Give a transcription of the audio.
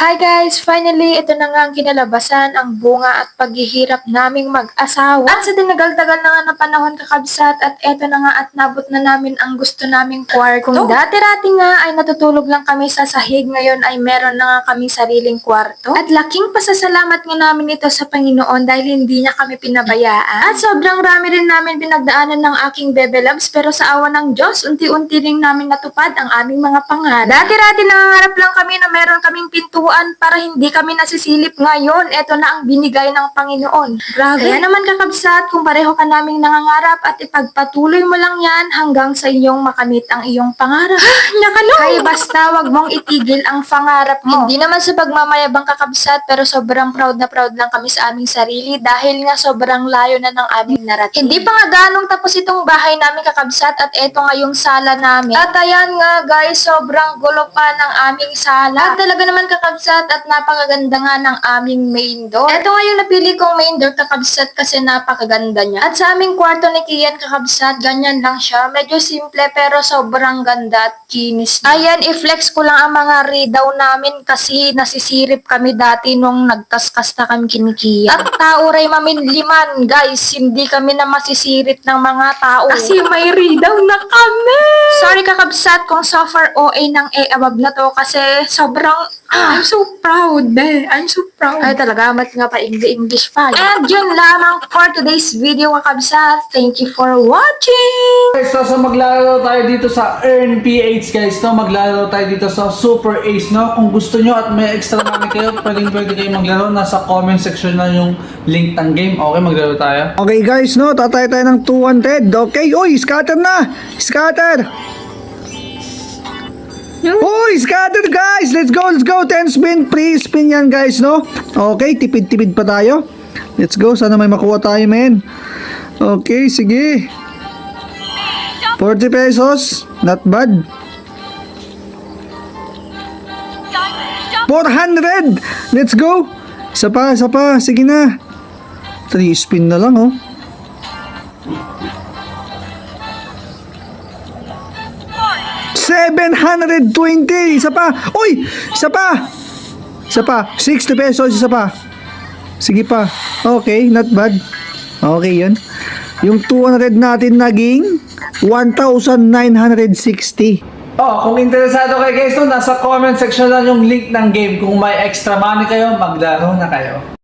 Hi guys! Finally, ito na nga ang kinalabasan, ang bunga at paghihirap naming mag-asawa. At sa tinagal-tagal na nga na panahon kakabsat at eto na nga at nabot na namin ang gusto naming kwarto. Kung dati-rati nga ay natutulog lang kami sa sahig, ngayon ay meron na nga kaming sariling kwarto. At laking pasasalamat nga namin ito sa Panginoon dahil hindi niya kami pinabayaan. At sobrang rami rin namin pinagdaanan ng aking bebe loves pero sa awa ng Diyos, unti-unti rin namin natupad ang aming mga pangarap. Dati-rati nangangarap lang kami na meron kaming pintuan para hindi kami nasisilip ngayon. Ito na ang binigay ng Panginoon. Grabe. Kaya naman kakabsat, kung pareho ka naming nangangarap at ipagpatuloy mo lang yan hanggang sa iyong makamit ang iyong pangarap. Nakano! Kaya basta wag mong itigil ang pangarap mo. Hindi naman sa pagmamayabang kakabsat pero sobrang proud na proud lang kami sa aming sarili dahil nga sobrang layo na ng aming narating. Hindi pa nga ganong tapos itong bahay namin kakabsat at eto nga yung sala namin. At ayan nga guys, sobrang gulo pa ng aming sala. At talaga naman kakabsat at napakaganda nga ng aming main door. Ito nga yung napili kong main door kakabsat kasi napakaganda niya. At sa aming kwarto ni Kian kakabsat, ganyan lang siya. Medyo simple pero sobrang ganda at kinis. Ayan, i-flex ko lang ang mga redaw namin kasi nasisirip kami dati nung nagkaskas na kami kinikiya. At tauray maminliman, guys. Hindi kami na masisirit ng mga tao. Kasi may redaw na kami. Sorry kakabsat kung so far OA ng A above na to kasi sobrang I'm so proud, be. I'm so proud. Ay, talaga, mat nga pa English pa. And yun lamang for today's video, mga kabsat. Thank you for watching! Guys, so, so maglalaro tayo dito sa Earn PH guys, no? Maglalaro tayo dito sa Super Ace, no? Kung gusto nyo at may extra money kayo, pwedeng pwede kayo maglaro. Nasa comment section na yung link ng game. Okay, maglaro tayo. Okay guys, no, tatay tayo ng 200. Okay, oy, scatter na. Scatter. Scatter guys. Let's go, let's go. 10 spin, free spin yan guys, no? Okay, tipid-tipid pa tayo. Let's go, sana may makuha tayo, men. Okay, sige. 40 pesos. Not bad. 400! Let's go! Isa pa, isa pa. Sige na. 3 spin na lang, oh. Seven hundred twenty! Isa pa! Uy! Isa pa! Isa pa! 60 pesos, isa pa. Sige pa. Okay, not bad. Okay yun. Yung 200 natin naging 1,960. Oh, kung interesado kayo guys? Nasa comment section na yung link ng game. Kung may extra money kayo, maglaro na kayo.